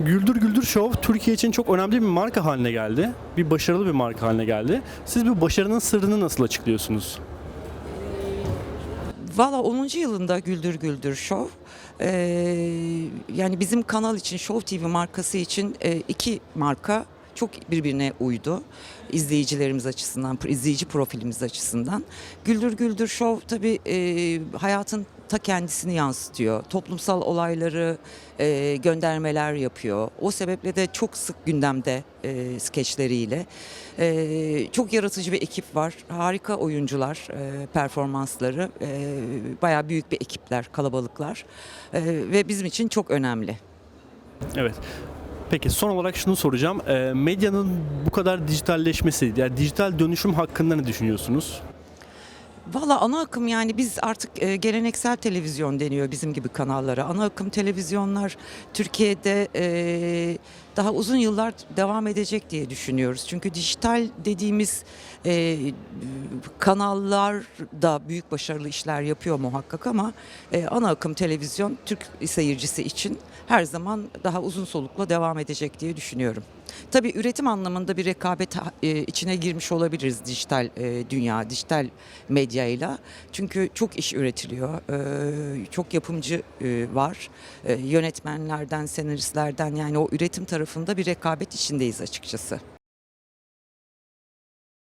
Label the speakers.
Speaker 1: Güldür Güldür Show Türkiye için çok önemli bir marka haline geldi. Bir başarılı bir marka haline geldi. Siz bu başarının sırrını nasıl açıklıyorsunuz?
Speaker 2: Valla 10. yılında Güldür Güldür Show. Ee, yani bizim kanal için, Show TV markası için e, iki marka çok birbirine uydu. İzleyicilerimiz açısından, izleyici profilimiz açısından. Güldür Güldür Show tabii e, hayatın ta kendisini yansıtıyor. Toplumsal olayları e, göndermeler yapıyor. O sebeple de çok sık gündemde e, skeçleriyle. E, çok yaratıcı bir ekip var. Harika oyuncular, e, performansları. E, bayağı büyük bir ekipler, kalabalıklar. E, ve bizim için çok önemli.
Speaker 1: Evet. Peki son olarak şunu soracağım. Ee, medyanın bu kadar dijitalleşmesi, yani dijital dönüşüm hakkında ne düşünüyorsunuz?
Speaker 2: Valla ana akım yani biz artık e, geleneksel televizyon deniyor bizim gibi kanallara. Ana akım televizyonlar Türkiye'de e, daha uzun yıllar devam edecek diye düşünüyoruz. Çünkü dijital dediğimiz e, kanallar da büyük başarılı işler yapıyor muhakkak ama e, ana akım televizyon Türk seyircisi için her zaman daha uzun solukla devam edecek diye düşünüyorum. Tabii üretim anlamında bir rekabet e, içine girmiş olabiliriz dijital e, dünya, dijital medyayla. Çünkü çok iş üretiliyor, e, çok yapımcı var. Yönetmenlerden, senaristlerden yani o üretim tarafında bir rekabet içindeyiz açıkçası.